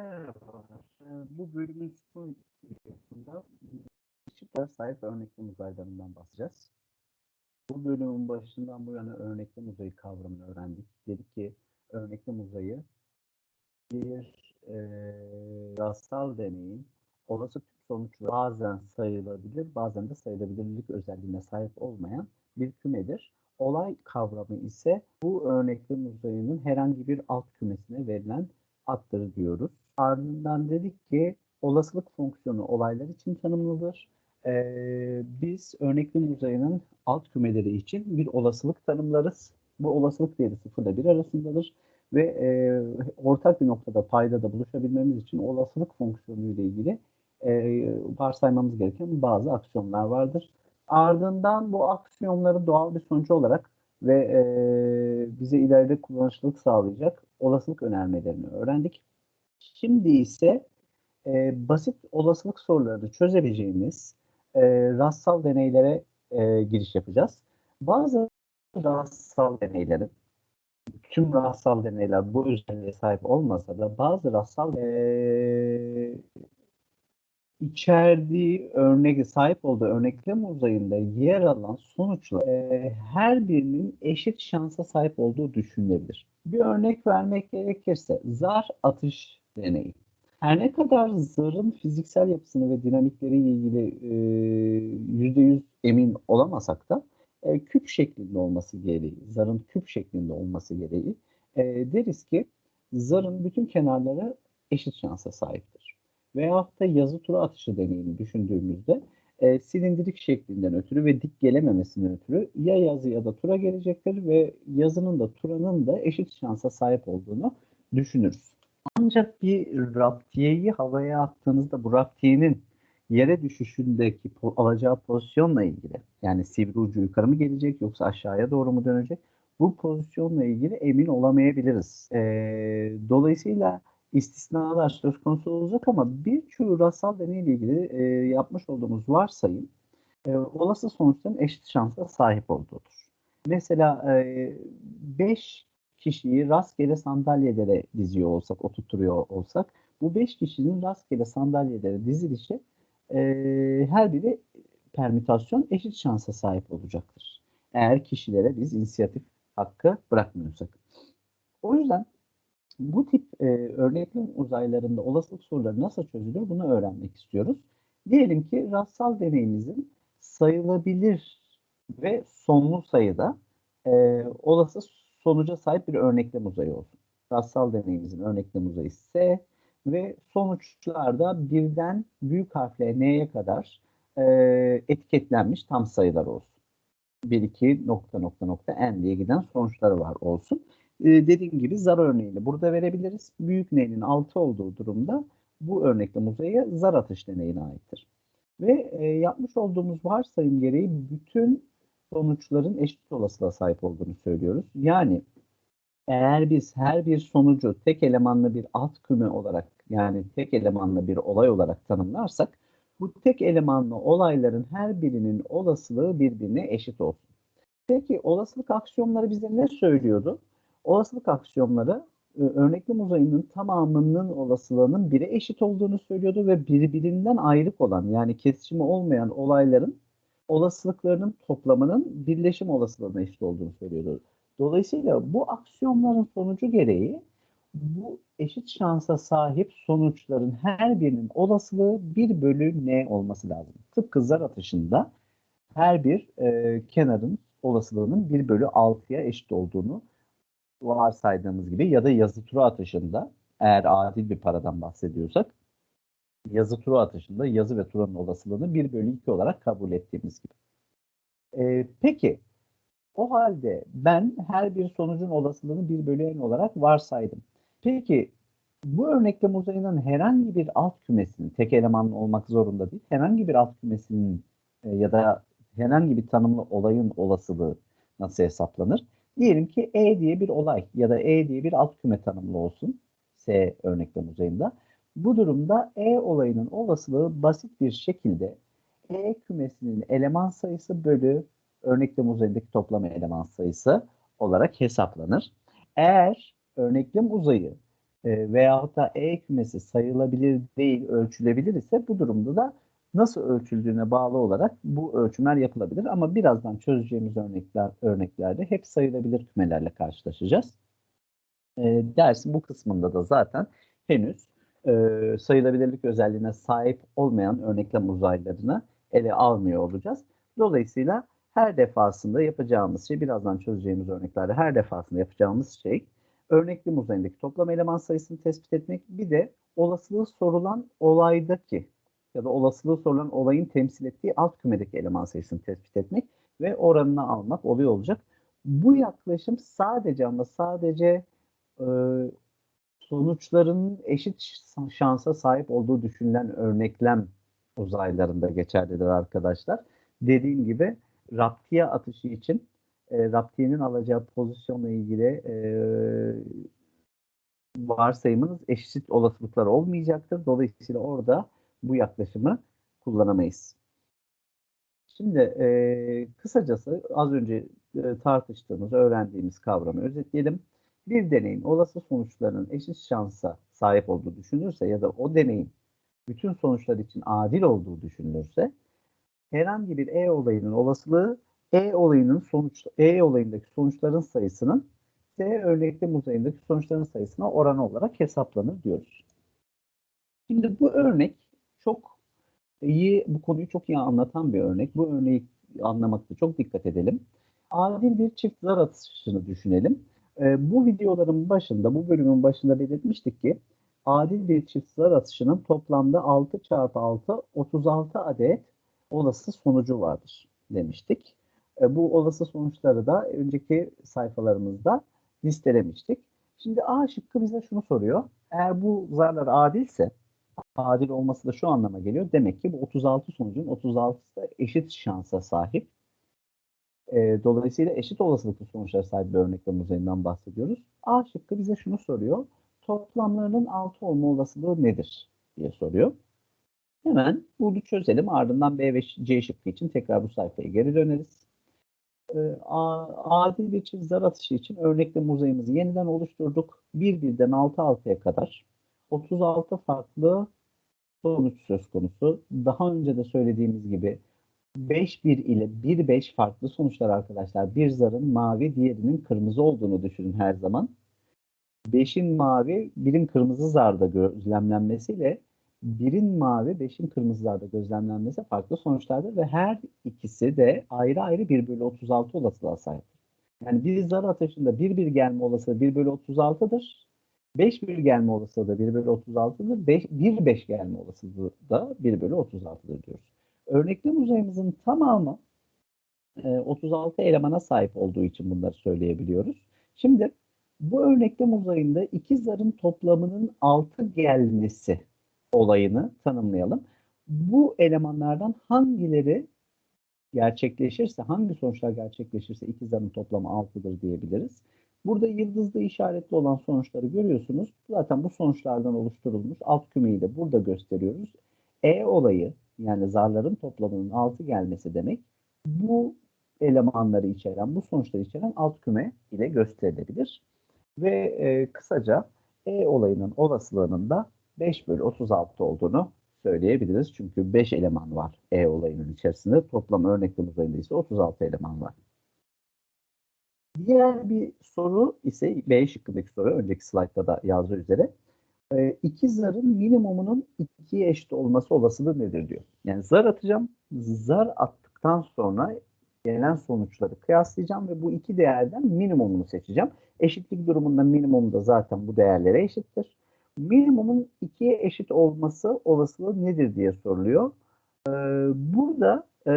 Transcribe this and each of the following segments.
Merhabalar. Ee, Bu bölümün son videosunda ışıklara sahip örneklem uzaylarından bahsedeceğiz. Bu bölümün başından bu yana örneklem uzayı kavramını öğrendik. Dedik ki örneklem uzayı bir e, rastsal deneyin olası tüm sonuçları bazen sayılabilir, bazen de sayılabilirlik özelliğine sahip olmayan bir kümedir. Olay kavramı ise bu örneklem uzayının herhangi bir alt kümesine verilen addır diyoruz. Ardından dedik ki olasılık fonksiyonu olaylar için tanımlıdır. Ee, biz örneklem uzayının alt kümeleri için bir olasılık tanımlarız. Bu olasılık değeri 0 ile 1 arasındadır ve e, ortak bir noktada paydada buluşabilmemiz için olasılık fonksiyonu ile ilgili e, varsaymamız gereken bazı aksiyonlar vardır. Ardından bu aksiyonları doğal bir sonucu olarak ve e, bize ileride kullanışlılık sağlayacak olasılık önermelerini öğrendik. Şimdi ise e, basit olasılık sorularını çözebileceğimiz e, rastsal deneylere e, giriş yapacağız. Bazı rastsal deneylerin, tüm rastsal deneyler bu özelliğe sahip olmasa da bazı rastsal e, içerdiği örnek sahip olduğu örneklem uzayında yer alan sonuçlar e, her birinin eşit şansa sahip olduğu düşünülebilir. Bir örnek vermek gerekirse zar atış deneyi. Her ne kadar zarın fiziksel yapısını ve dinamikleriyle ilgili yüzde yüz emin olamasak da e, küp şeklinde olması gereği, zarın küp şeklinde olması gereği e, deriz ki zarın bütün kenarları eşit şansa sahiptir. Veyahut da yazı tura atışı deneyini düşündüğümüzde e, silindirik şeklinden ötürü ve dik gelememesinden ötürü ya yazı ya da tura gelecektir ve yazının da turanın da eşit şansa sahip olduğunu düşünürüz. Ancak bir raptiyeyi havaya attığınızda bu raptiyenin yere düşüşündeki po alacağı pozisyonla ilgili yani sivri ucu yukarı mı gelecek yoksa aşağıya doğru mu dönecek bu pozisyonla ilgili emin olamayabiliriz. E, dolayısıyla istisnalar söz konusu olacak ama birçoğu rastsal deneyle ilgili e, yapmış olduğumuz varsayım e, olası sonuçların eşit şansa sahip olduğudur. Mesela 5 e, kişiyi rastgele sandalyelere diziyor olsak, oturtuyor olsak bu 5 kişinin rastgele sandalyelere dizilişi e, her biri permütasyon eşit şansa sahip olacaktır. Eğer kişilere biz inisiyatif hakkı bırakmıyorsak. O yüzden bu tip e, örneklem uzaylarında olasılık soruları nasıl çözülür bunu öğrenmek istiyoruz. Diyelim ki rastsal deneyimizin sayılabilir ve sonlu sayıda e, olası sonuca sahip bir örneklem uzayı olsun. Rastsal deneyimizin örneklem uzayı S ve sonuçlarda birden büyük harfle N'ye kadar e, etiketlenmiş tam sayılar olsun. 1, 2, nokta nokta nokta N diye giden sonuçları var olsun. Ee, dediğim gibi zar örneğini burada verebiliriz. Büyük N'nin 6 olduğu durumda bu örneklem uzayı zar atış deneyine aittir. Ve e, yapmış olduğumuz varsayım gereği bütün sonuçların eşit olasılığa sahip olduğunu söylüyoruz. Yani eğer biz her bir sonucu tek elemanlı bir alt küme olarak yani tek elemanlı bir olay olarak tanımlarsak bu tek elemanlı olayların her birinin olasılığı birbirine eşit olsun. Peki olasılık aksiyonları bize ne söylüyordu? Olasılık aksiyonları e, örneklem uzayının tamamının olasılığının bire eşit olduğunu söylüyordu ve birbirinden ayrık olan yani kesişimi olmayan olayların olasılıklarının toplamının birleşim olasılığına eşit olduğunu söylüyordu. Dolayısıyla bu aksiyonların sonucu gereği bu eşit şansa sahip sonuçların her birinin olasılığı 1 bölü n olması lazım. Tıpkı zar atışında her bir e, kenarın olasılığının 1 bölü 6'ya eşit olduğunu varsaydığımız gibi ya da yazı tura atışında eğer adil bir paradan bahsediyorsak yazı tura atışında yazı ve turanın olasılığını 1 bölü 2 olarak kabul ettiğimiz gibi. E, peki o halde ben her bir sonucun olasılığını 1 bölü n olarak varsaydım. Peki bu örneklem uzayının herhangi bir alt kümesinin, tek elemanlı olmak zorunda değil, herhangi bir alt kümesinin e, ya da herhangi bir tanımlı olayın olasılığı nasıl hesaplanır? Diyelim ki E diye bir olay ya da E diye bir alt küme tanımlı olsun S örneklem uzayında. Bu durumda E olayının olasılığı basit bir şekilde E kümesinin eleman sayısı bölü örneklem uzayındaki toplam eleman sayısı olarak hesaplanır. Eğer örneklem uzayı e, veyahut da E kümesi sayılabilir değil, ölçülebilir ise bu durumda da nasıl ölçüldüğüne bağlı olarak bu ölçümler yapılabilir. Ama birazdan çözeceğimiz örnekler örneklerde hep sayılabilir kümelerle karşılaşacağız. E, dersin bu kısmında da zaten henüz e, sayılabilirlik özelliğine sahip olmayan örneklem uzaylarını ele almıyor olacağız. Dolayısıyla her defasında yapacağımız şey, birazdan çözeceğimiz örneklerde her defasında yapacağımız şey örneklim uzayındaki toplam eleman sayısını tespit etmek, bir de olasılığı sorulan olaydaki ya da olasılığı sorulan olayın temsil ettiği alt kümedeki eleman sayısını tespit etmek ve oranını almak oluyor olacak. Bu yaklaşım sadece ama sadece e, sonuçların eşit şansa sahip olduğu düşünülen örneklem uzaylarında geçerlidir arkadaşlar. Dediğim gibi raptiye atışı için e, raptiyenin alacağı pozisyonla ilgili e, varsayımınız eşit olasılıklar olmayacaktır. Dolayısıyla orada bu yaklaşımı kullanamayız. Şimdi e, kısacası az önce e, tartıştığımız, öğrendiğimiz kavramı özetleyelim. Bir deneyin olası sonuçlarının eşit şansa sahip olduğu düşünülürse ya da o deneyin bütün sonuçlar için adil olduğu düşünülürse herhangi bir E olayının olasılığı E olayının sonuç E olayındaki sonuçların sayısının S örneklem uzayındaki sonuçların sayısına oranı olarak hesaplanır diyoruz. Şimdi bu örnek çok iyi, bu konuyu çok iyi anlatan bir örnek. Bu örneği anlamakta çok dikkat edelim. Adil bir çift zar atışını düşünelim. Ee, bu videoların başında, bu bölümün başında belirtmiştik ki adil bir çift zar atışının toplamda 6 çarpı 6 36 adet olası sonucu vardır demiştik. E, bu olası sonuçları da önceki sayfalarımızda listelemiştik. Şimdi A şıkkı bize şunu soruyor. Eğer bu zarlar adilse, adil olması da şu anlama geliyor. Demek ki bu 36 sonucun 36'sı da eşit şansa sahip. E, dolayısıyla eşit olasılıklı sonuçlara sahip bir örneklem üzerinden bahsediyoruz. A şıkkı bize şunu soruyor. Toplamlarının 6 olma olasılığı nedir diye soruyor. Hemen bunu çözelim. Ardından B ve C şıkkı için tekrar bu sayfaya geri döneriz. Ee, adil bir çift zar atışı için örneklem uzayımızı yeniden oluşturduk. 1 birden 6 6'ya kadar 36 farklı sonuç söz konusu. Daha önce de söylediğimiz gibi 5 1 ile 1 5 farklı sonuçlar arkadaşlar. Bir zarın mavi, diğerinin kırmızı olduğunu düşünün her zaman. 5'in mavi, birin kırmızı zarda gözlemlenmesiyle birin mavi, beşin kırmızılarda gözlemlenmesi farklı sonuçlardır ve her ikisi de ayrı ayrı 1 bölü 36 olasılığa sahip. Yani bir zar atışında 1 bir gelme olasılığı 1 bölü 36'dır. 5 bir gelme olasılığı da 1 bölü 36'dır. 5, 1 5 gelme olasılığı da 1 bölü 36'dır diyoruz. Örneklem uzayımızın tamamı e, 36 elemana sahip olduğu için bunları söyleyebiliyoruz. Şimdi bu örneklem uzayında iki zarın toplamının 6 gelmesi olayını tanımlayalım. Bu elemanlardan hangileri gerçekleşirse, hangi sonuçlar gerçekleşirse iki zarın toplamı 6'dır diyebiliriz. Burada yıldızlı işaretli olan sonuçları görüyorsunuz. Zaten bu sonuçlardan oluşturulmuş alt kümeyi de burada gösteriyoruz. E olayı yani zarların toplamının 6 gelmesi demek bu elemanları içeren, bu sonuçları içeren alt küme ile gösterilebilir. Ve e, kısaca E olayının olasılığının da 5 bölü 36 olduğunu söyleyebiliriz. Çünkü 5 eleman var E olayının içerisinde. Toplam örneklem uzayında ise 36 eleman var. Diğer bir soru ise B şıkkındaki soru önceki slaytta da yazdığı üzere. E, iki zarın minimumunun ikiye eşit olması olasılığı nedir diyor. Yani zar atacağım. Zar attıktan sonra gelen sonuçları kıyaslayacağım ve bu iki değerden minimumunu seçeceğim. Eşitlik durumunda minimum da zaten bu değerlere eşittir minimumun ikiye eşit olması olasılığı nedir diye soruluyor. Ee, burada e,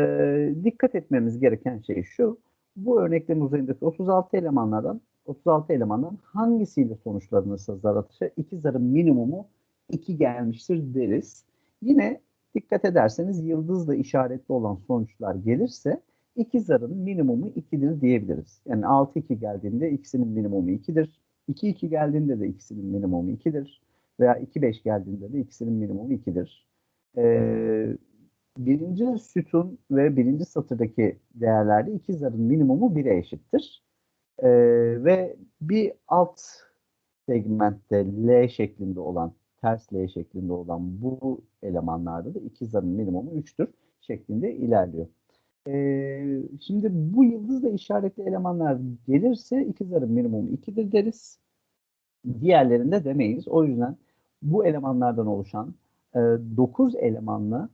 dikkat etmemiz gereken şey şu. Bu örneklem üzerindeki 36 elemanlardan 36 elemandan hangisiyle sonuçlanırsa zar atışı iki zarın minimumu 2 gelmiştir deriz. Yine dikkat ederseniz yıldızla işaretli olan sonuçlar gelirse iki zarın minimumu 2'dir diyebiliriz. Yani 6-2 geldiğinde ikisinin minimumu 2'dir. 2-2 geldiğinde de ikisinin minimumu 2'dir veya 2-5 geldiğinde de ikisinin minimumu 2'dir. Ee, birinci sütun ve birinci satırdaki değerlerde iki zarın minimumu 1'e eşittir. Ee, ve bir alt segmentte L şeklinde olan, ters L şeklinde olan bu elemanlarda da iki zarın minimumu 3'tür şeklinde ilerliyor. Ee, şimdi bu yıldızla işaretli elemanlar gelirse iki zarın minimumu 2'dir deriz. Diğerlerinde demeyiz. O yüzden bu elemanlardan oluşan e, 9 elemanlı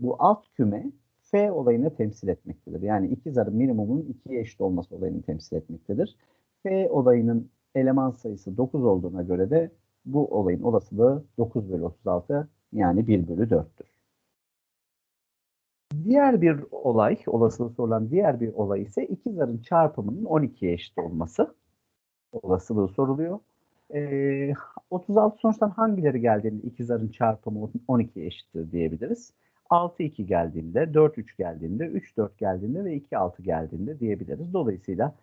bu alt küme F olayını temsil etmektedir. Yani iki zarın minimumun ikiye eşit olması olayını temsil etmektedir. F olayının eleman sayısı 9 olduğuna göre de bu olayın olasılığı 9 bölü 36 yani 1 bölü 4'tür. Diğer bir olay, olasılığı sorulan diğer bir olay ise iki zarın çarpımının 12'ye eşit olması olasılığı soruluyor. Ee, 36 sonuçtan hangileri geldiğinde iki zarın çarpımı 12'ye eşittir diyebiliriz. 6-2 geldiğinde, 4-3 geldiğinde, 3-4 geldiğinde ve 2-6 geldiğinde diyebiliriz. Dolayısıyla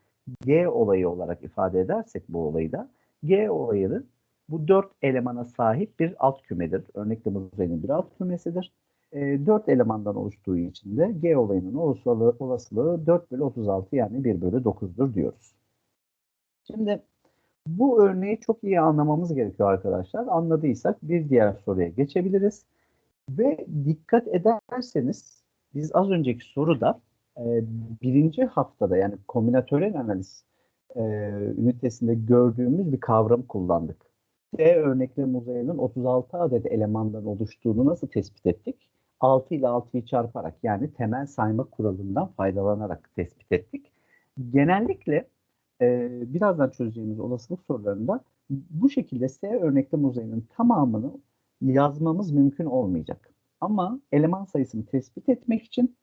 G olayı olarak ifade edersek bu olayı da G olayını bu 4 elemana sahip bir alt kümedir. Örneklem uzayının bir alt kümesidir. E, 4 elemandan oluştuğu için de G olayının olasılığı, olasılığı 4 bölü 36 yani 1 bölü 9'dur diyoruz. Şimdi bu örneği çok iyi anlamamız gerekiyor arkadaşlar. Anladıysak bir diğer soruya geçebiliriz. Ve dikkat ederseniz biz az önceki soruda e, birinci haftada yani kombinatörel analiz e, ünitesinde gördüğümüz bir kavram kullandık. T örneklem uzayının 36 adet elemandan oluştuğunu nasıl tespit ettik? 6 ile 6'yı çarparak yani temel sayma kuralından faydalanarak tespit ettik. Genellikle e, birazdan çözeceğimiz olasılık sorularında bu şekilde S örneklem uzayının tamamını yazmamız mümkün olmayacak. Ama eleman sayısını tespit etmek için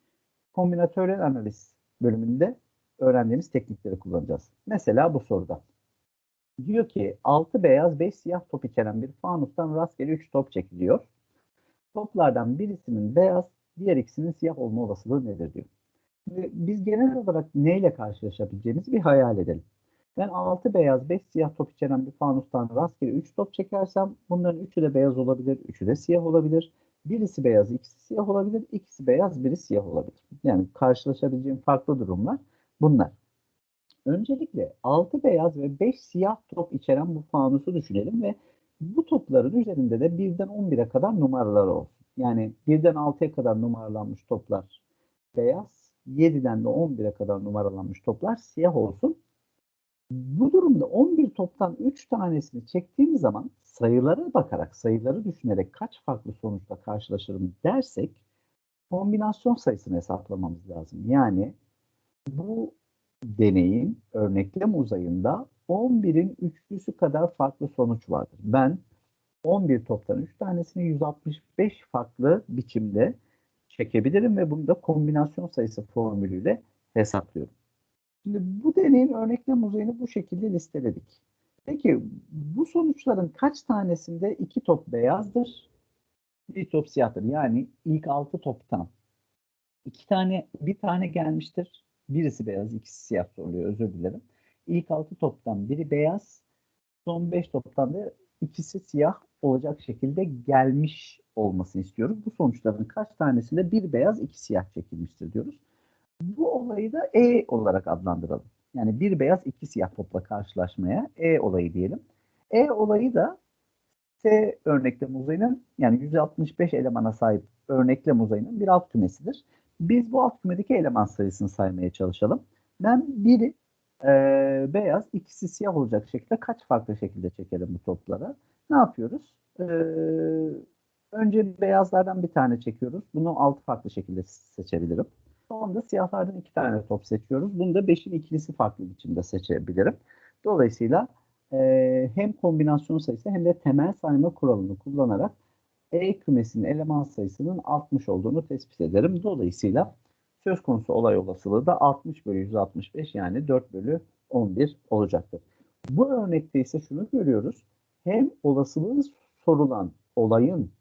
kombinatörel analiz bölümünde öğrendiğimiz teknikleri kullanacağız. Mesela bu soruda. Diyor ki 6 beyaz 5 siyah top içeren bir fanustan rastgele 3 top çekiliyor. Toplardan birisinin beyaz, diğer ikisinin siyah olma olasılığı nedir diyor. Şimdi biz genel olarak neyle karşılaşabileceğimizi bir hayal edelim. Ben 6 beyaz 5 siyah top içeren bir fanustan rastgele 3 top çekersem bunların 3'ü de beyaz olabilir, 3'ü de siyah olabilir. Birisi beyaz, ikisi siyah olabilir, ikisi beyaz, biri siyah olabilir. Yani karşılaşabileceğim farklı durumlar bunlar. Öncelikle 6 beyaz ve 5 siyah top içeren bu fanusu düşünelim ve bu topların üzerinde de birden 11'e kadar numaraları olsun. Yani birden 6'ya kadar numaralanmış toplar beyaz, 7'den de 11'e kadar numaralanmış toplar siyah olsun. Bu durumda 11 toptan 3 tanesini çektiğim zaman sayılara bakarak, sayıları düşünerek kaç farklı sonuçla karşılaşırım dersek kombinasyon sayısını hesaplamamız lazım. Yani bu deneyin örneklem uzayında 11'in üçlüsü kadar farklı sonuç vardır. Ben 11 toptan 3 tanesini 165 farklı biçimde çekebilirim ve bunu da kombinasyon sayısı formülüyle hesaplıyorum. Şimdi bu deneyin örneklem uzayını bu şekilde listeledik. Peki bu sonuçların kaç tanesinde iki top beyazdır, bir top siyahtır? Yani ilk altı toptan iki tane, bir tane gelmiştir. Birisi beyaz, ikisi siyah soruluyor. Özür dilerim. İlk altı toptan biri beyaz, son beş toptan da ikisi siyah olacak şekilde gelmiş olmasını istiyoruz. Bu sonuçların kaç tanesinde bir beyaz, iki siyah çekilmiştir diyoruz. Bu olayı da E olarak adlandıralım. Yani bir beyaz iki siyah topla karşılaşmaya E olayı diyelim. E olayı da S örneklem uzayının yani 165 elemana sahip örneklem uzayının bir alt kümesidir. Biz bu alt kümedeki eleman sayısını saymaya çalışalım. Ben biri e, beyaz, ikisi siyah olacak şekilde kaç farklı şekilde çekelim bu toplara? Ne yapıyoruz? E, önce beyazlardan bir tane çekiyoruz. Bunu altı farklı şekilde seçebilirim. Sonunda siyahlardan iki tane top seçiyoruz. Bunu da beşin ikilisi farklı biçimde seçebilirim. Dolayısıyla e, hem kombinasyon sayısı hem de temel sayma kuralını kullanarak E kümesinin eleman sayısının 60 olduğunu tespit ederim. Dolayısıyla söz konusu olay olasılığı da 60 bölü 165 yani 4 bölü 11 olacaktır. Bu örnekte ise şunu görüyoruz. Hem olasılığı sorulan olayın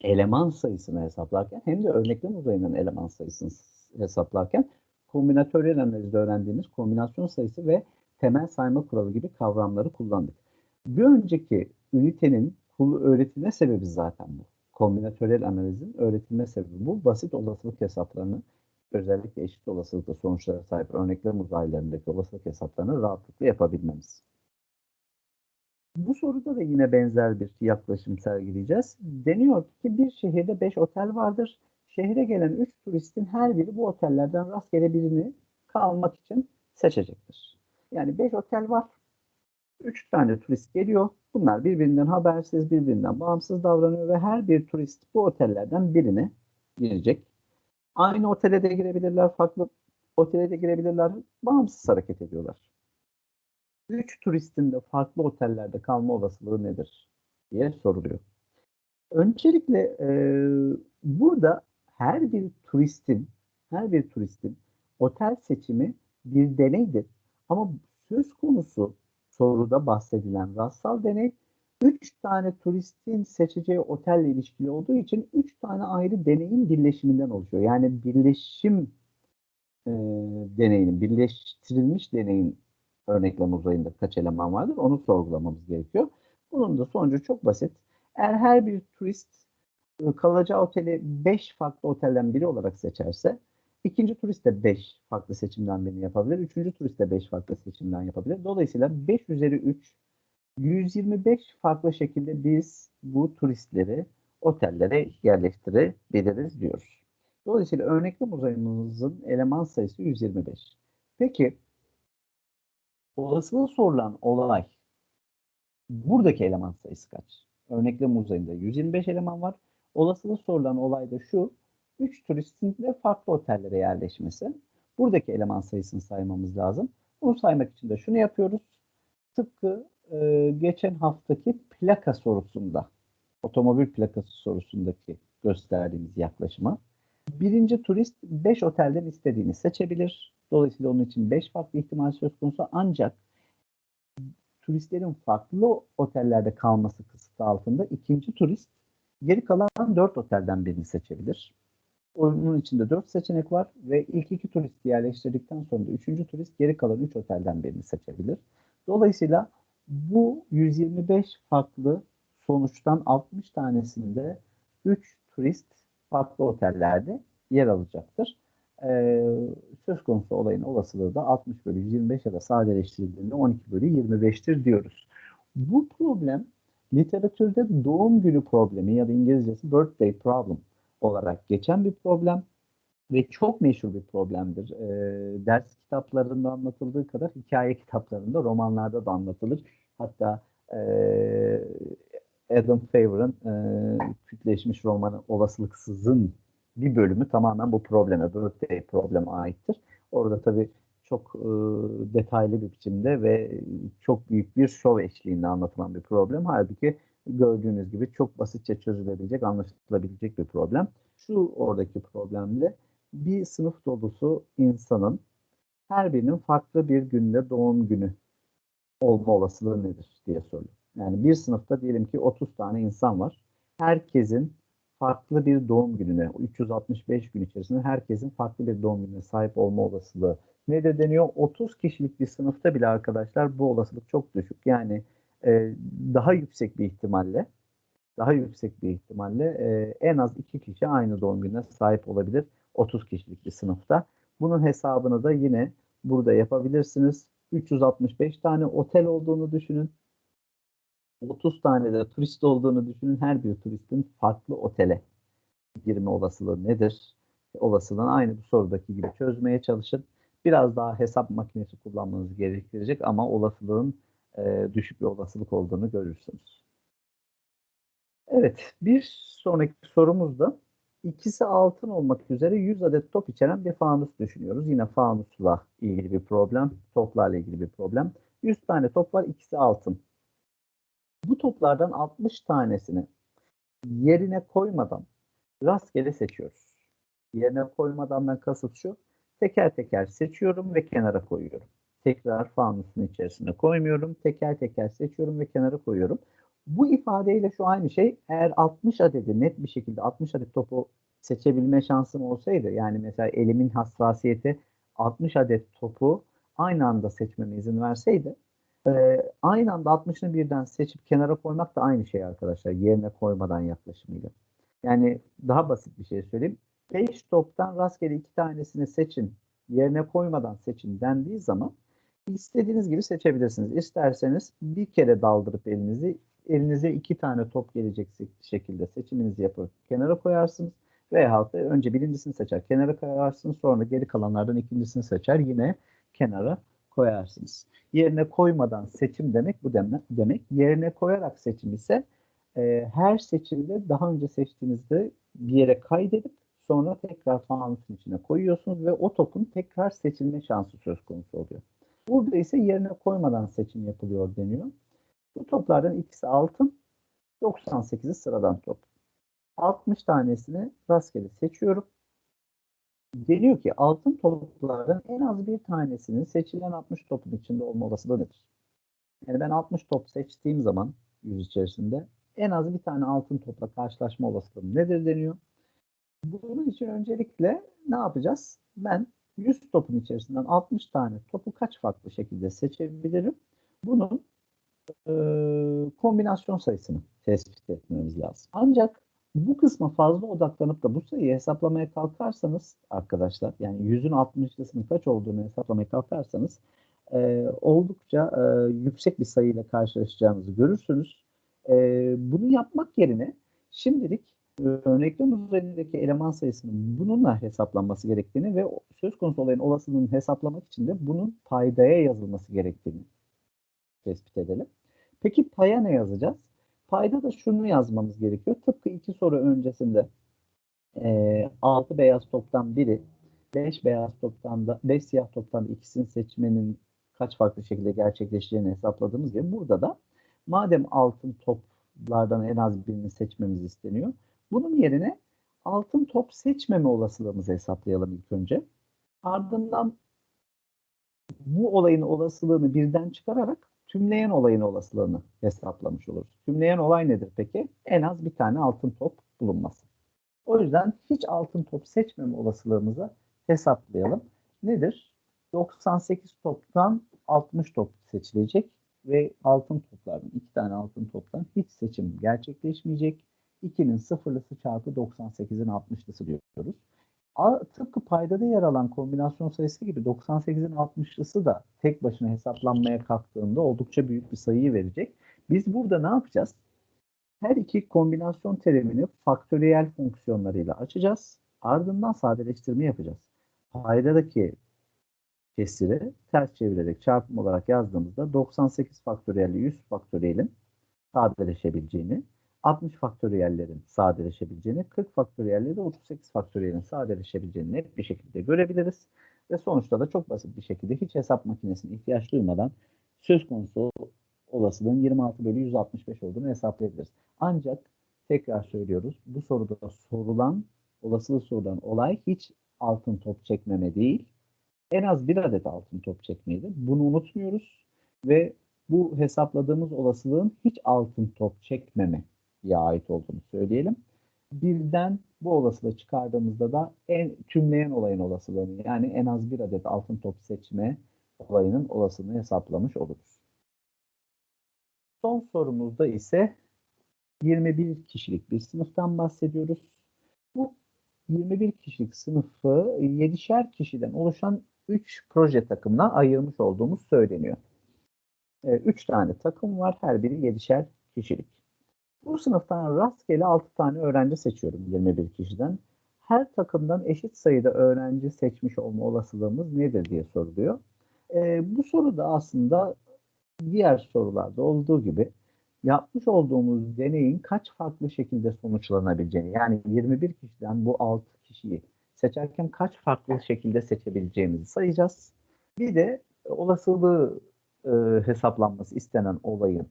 eleman sayısını hesaplarken hem de örneklem uzayının eleman sayısını hesaplarken kombinatörel analizde öğrendiğimiz kombinasyon sayısı ve temel sayma kuralı gibi kavramları kullandık. Bir önceki ünitenin öğretilme sebebi zaten bu. Kombinatörel analizin öğretilme sebebi bu. Basit olasılık hesaplarını özellikle eşit olasılıkla sonuçlara sahip örneklem uzaylarındaki olasılık hesaplarını rahatlıkla yapabilmemiz. Bu soruda da yine benzer bir yaklaşım sergileyeceğiz. Deniyor ki bir şehirde 5 otel vardır. Şehre gelen 3 turistin her biri bu otellerden rastgele birini kalmak için seçecektir. Yani 5 otel var. 3 tane turist geliyor. Bunlar birbirinden habersiz, birbirinden bağımsız davranıyor ve her bir turist bu otellerden birine girecek. Aynı otele de girebilirler, farklı otele de girebilirler. Bağımsız hareket ediyorlar. 3 turistin de farklı otellerde kalma olasılığı nedir diye soruluyor. Öncelikle e, burada her bir turistin her bir turistin otel seçimi bir deneydir. Ama söz konusu soruda bahsedilen rastsal deney 3 tane turistin seçeceği otelle ilişkili olduğu için 3 tane ayrı deneyin birleşiminden oluşuyor. Yani birleşim e, deneyinin, birleştirilmiş deneyin örneklem uzayında kaç eleman vardır onu sorgulamamız gerekiyor. Bunun da sonucu çok basit. Eğer her bir turist e, kalacağı oteli 5 farklı otelden biri olarak seçerse ikinci turist de 5 farklı seçimden birini yapabilir. Üçüncü turist de 5 farklı seçimden yapabilir. Dolayısıyla 5 üzeri 3 125 farklı şekilde biz bu turistleri otellere yerleştirebiliriz diyoruz. Dolayısıyla örneklem uzayımızın eleman sayısı 125. Peki olasılığı sorulan olay buradaki eleman sayısı kaç? Örneklem uzayında 125 eleman var. Olasılığı sorulan olay da şu. 3 turistin de farklı otellere yerleşmesi. Buradaki eleman sayısını saymamız lazım. Bunu saymak için de şunu yapıyoruz. Tıpkı e, geçen haftaki plaka sorusunda, otomobil plakası sorusundaki gösterdiğimiz yaklaşıma. Birinci turist 5 otelden istediğini seçebilir. Dolayısıyla onun için 5 farklı ihtimal söz konusu ancak turistlerin farklı otellerde kalması kısıtı altında ikinci turist geri kalan 4 otelden birini seçebilir. Onun içinde 4 seçenek var ve ilk iki turisti yerleştirdikten sonra da üçüncü turist geri kalan 3 otelden birini seçebilir. Dolayısıyla bu 125 farklı sonuçtan 60 tanesinde 3 turist farklı otellerde yer alacaktır. Ee, söz konusu olayın olasılığı da 60 bölü 125 ya da sadeleştirildiğinde 12 bölü 25'tir diyoruz. Bu problem literatürde doğum günü problemi ya da İngilizcesi birthday problem olarak geçen bir problem ve çok meşhur bir problemdir. E, ders kitaplarında anlatıldığı kadar hikaye kitaplarında, romanlarda da anlatılır. Hatta e, Adam Favor'ın e, kütleşmiş romanı Olasılıksız'ın bir bölümü tamamen bu probleme, birthday probleme aittir. Orada tabii çok e, detaylı bir biçimde ve çok büyük bir şov eşliğinde anlatılan bir problem. Halbuki gördüğünüz gibi çok basitçe çözülebilecek, anlaşılabilecek bir problem. Şu oradaki problemde bir sınıf dolusu insanın her birinin farklı bir günde doğum günü olma olasılığı nedir diye soruyor. Yani bir sınıfta diyelim ki 30 tane insan var. Herkesin farklı bir doğum gününe, 365 gün içerisinde herkesin farklı bir doğum gününe sahip olma olasılığı nedir deniyor? 30 kişilik bir sınıfta bile arkadaşlar bu olasılık çok düşük. Yani e, daha yüksek bir ihtimalle daha yüksek bir ihtimalle e, en az iki kişi aynı doğum gününe sahip olabilir 30 kişilik bir sınıfta. Bunun hesabını da yine burada yapabilirsiniz. 365 tane otel olduğunu düşünün. 30 tane de turist olduğunu düşünün. Her bir turistin farklı otele girme olasılığı nedir? Olasılığını aynı bu sorudaki gibi çözmeye çalışın. Biraz daha hesap makinesi kullanmanız gerektirecek ama olasılığın e, düşük bir olasılık olduğunu görürsünüz. Evet, bir sonraki sorumuzda ikisi altın olmak üzere 100 adet top içeren bir fanus düşünüyoruz. Yine fanusla ilgili bir problem, toplarla ilgili bir problem. 100 tane top var, ikisi altın. Bu toplardan 60 tanesini yerine koymadan rastgele seçiyoruz. Yerine koymadandan kasıt şu, teker teker seçiyorum ve kenara koyuyorum. Tekrar fanusun içerisine koymuyorum, teker teker seçiyorum ve kenara koyuyorum. Bu ifadeyle şu aynı şey eğer 60 adedi net bir şekilde 60 adet topu seçebilme şansım olsaydı yani mesela elimin hassasiyeti 60 adet topu aynı anda seçmeme izin verseydi e, aynı anda 60'ını birden seçip kenara koymak da aynı şey arkadaşlar yerine koymadan yaklaşımıyla. Yani daha basit bir şey söyleyeyim. 5 toptan rastgele iki tanesini seçin yerine koymadan seçin dendiği zaman İstediğiniz gibi seçebilirsiniz. İsterseniz bir kere daldırıp elinizi elinize iki tane top gelecek şekilde seçiminizi yapıp kenara koyarsınız. Veyahut da önce birincisini seçer kenara koyarsınız sonra geri kalanlardan ikincisini seçer yine kenara koyarsınız. Yerine koymadan seçim demek bu demek. Yerine koyarak seçim ise e, her seçimde daha önce seçtiğinizde bir yere kaydedip sonra tekrar fanusun içine koyuyorsunuz ve o topun tekrar seçilme şansı söz konusu oluyor. Burada ise yerine koymadan seçim yapılıyor deniyor. Bu toplardan ikisi altın, 98'i sıradan top. 60 tanesini rastgele seçiyorum. Deniyor ki altın toplardan en az bir tanesinin seçilen 60 topun içinde olma olasılığı nedir? Yani ben 60 top seçtiğim zaman yüz içerisinde en az bir tane altın topla karşılaşma olasılığı nedir deniyor. Bunun için öncelikle ne yapacağız? Ben 100 topun içerisinden 60 tane topu kaç farklı şekilde seçebilirim? Bunun e, kombinasyon sayısını tespit etmemiz lazım. Ancak bu kısma fazla odaklanıp da bu sayıyı hesaplamaya kalkarsanız arkadaşlar yani 100'ün 60'lısının kaç olduğunu hesaplamaya kalkarsanız e, oldukça e, yüksek bir sayıyla karşılaşacağınızı görürsünüz. E, bunu yapmak yerine şimdilik örneklem üzerindeki eleman sayısının bununla hesaplanması gerektiğini ve söz konusu olayın olasılığını hesaplamak için de bunun paydaya yazılması gerektiğini tespit edelim. Peki paya ne yazacağız? Payda da şunu yazmamız gerekiyor. Tıpkı iki soru öncesinde e, 6 beyaz toptan biri 5 beyaz toptan da 5 siyah toptan da ikisini seçmenin kaç farklı şekilde gerçekleşeceğini hesapladığımız gibi burada da madem altın toplardan en az birini seçmemiz isteniyor. Bunun yerine altın top seçmeme olasılığımızı hesaplayalım ilk önce. Ardından bu olayın olasılığını birden çıkararak tümleyen olayın olasılığını hesaplamış oluruz. Tümleyen olay nedir peki? En az bir tane altın top bulunması. O yüzden hiç altın top seçmeme olasılığımızı hesaplayalım. Nedir? 98 toptan 60 top seçilecek ve altın toplardan, iki tane altın toptan hiç seçim gerçekleşmeyecek. 2'nin sıfırlısı çarpı 98'in 60'lısı diyoruz. A, tıpkı paydada yer alan kombinasyon sayısı gibi 98'in 60'lısı da tek başına hesaplanmaya kalktığında oldukça büyük bir sayıyı verecek. Biz burada ne yapacağız? Her iki kombinasyon terimini faktöriyel fonksiyonlarıyla açacağız. Ardından sadeleştirme yapacağız. Paydadaki kesiri ters çevirerek çarpım olarak yazdığımızda 98 faktöriyel 100 faktöriyelin sadeleşebileceğini 60 faktöriyellerin sadeleşebileceğini, 40 faktöriyelle de 38 faktöriyelin sadeleşebileceğini net bir şekilde görebiliriz. Ve sonuçta da çok basit bir şekilde hiç hesap makinesine ihtiyaç duymadan söz konusu olasılığın 26 bölü 165 olduğunu hesaplayabiliriz. Ancak tekrar söylüyoruz bu soruda sorulan olasılığı sorulan olay hiç altın top çekmeme değil. En az bir adet altın top çekmeydi. Bunu unutmuyoruz ve bu hesapladığımız olasılığın hiç altın top çekmeme ait olduğunu söyleyelim. Birden bu olasılığı çıkardığımızda da en tümleyen olayın olasılığını yani en az bir adet altın top seçme olayının olasılığını hesaplamış oluruz. Son sorumuzda ise 21 kişilik bir sınıftan bahsediyoruz. Bu 21 kişilik sınıfı 7'şer kişiden oluşan 3 proje takımına ayırmış olduğumuz söyleniyor. 3 tane takım var. Her biri 7'şer kişilik. Bu sınıftan rastgele 6 tane öğrenci seçiyorum 21 kişiden. Her takımdan eşit sayıda öğrenci seçmiş olma olasılığımız nedir diye soruluyor. E, bu soru da aslında diğer sorularda olduğu gibi yapmış olduğumuz deneyin kaç farklı şekilde sonuçlanabileceğini yani 21 kişiden bu 6 kişiyi seçerken kaç farklı şekilde seçebileceğimizi sayacağız. Bir de olasılığı e, hesaplanması istenen olayın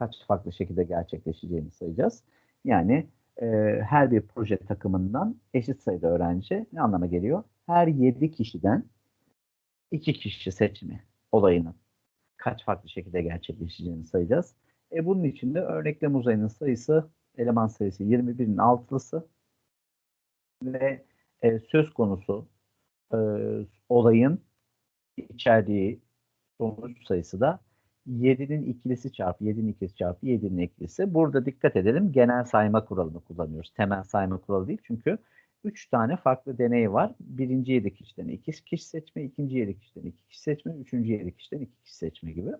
kaç farklı şekilde gerçekleşeceğini sayacağız. Yani e, her bir proje takımından eşit sayıda öğrenci ne anlama geliyor? Her 7 kişiden 2 kişi seçimi olayının kaç farklı şekilde gerçekleşeceğini sayacağız. E bunun için de örneklem uzayının sayısı eleman sayısı 21'in altılısı ve e, söz konusu e, olayın içerdiği sonuç sayısı da 7'nin ikilisi çarpı 7'nin ikilisi çarpı 7'nin ikilisi. Burada dikkat edelim genel sayma kuralını kullanıyoruz. Temel sayma kuralı değil çünkü 3 tane farklı deney var. Birinci 7 kişiden 2 kişi seçme, ikinci 7 kişiden 2 kişi seçme, üçüncü 7 kişiden 2 kişi seçme gibi.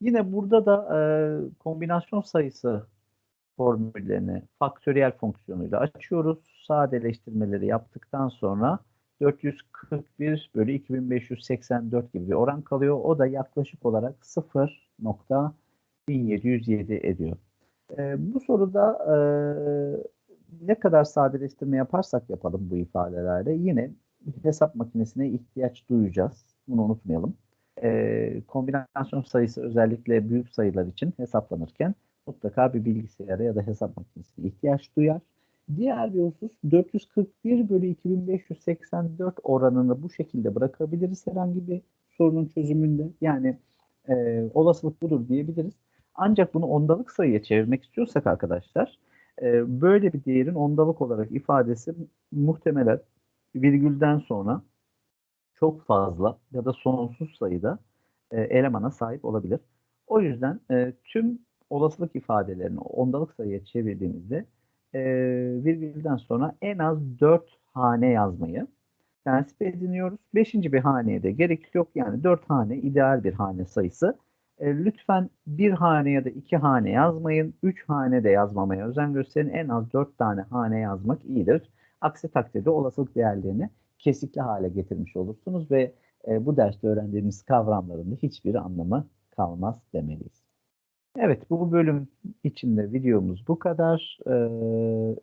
Yine burada da e, kombinasyon sayısı formüllerini faktöriyel fonksiyonuyla açıyoruz. Sadeleştirmeleri yaptıktan sonra 441 bölü 2584 gibi bir oran kalıyor. O da yaklaşık olarak 0.1707 ediyor. E, bu soruda e, ne kadar sadeleştirme yaparsak yapalım bu ifadelerle yine hesap makinesine ihtiyaç duyacağız. Bunu unutmayalım. E, kombinasyon sayısı özellikle büyük sayılar için hesaplanırken mutlaka bir bilgisayara ya da hesap makinesine ihtiyaç duyar. Diğer bir husus 441 bölü 2584 oranını bu şekilde bırakabiliriz herhangi bir sorunun çözümünde. Yani e, olasılık budur diyebiliriz. Ancak bunu ondalık sayıya çevirmek istiyorsak arkadaşlar e, böyle bir değerin ondalık olarak ifadesi muhtemelen virgülden sonra çok fazla ya da sonsuz sayıda e, elemana sahip olabilir. O yüzden e, tüm olasılık ifadelerini ondalık sayıya çevirdiğimizde e, virgülden sonra en az 4 hane yazmayı prensip ediniyoruz. Beşinci bir haneye de gerek yok. Yani 4 hane ideal bir hane sayısı. E, lütfen bir hane ya da iki hane yazmayın. Üç hane de yazmamaya özen gösterin. En az dört tane hane yazmak iyidir. Aksi takdirde olasılık değerlerini kesikli hale getirmiş olursunuz ve e, bu derste öğrendiğimiz kavramların da hiçbir anlamı kalmaz demeliyiz. Evet bu bölüm içinde videomuz bu kadar. Ee,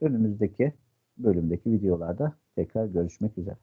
önümüzdeki bölümdeki videolarda tekrar görüşmek üzere.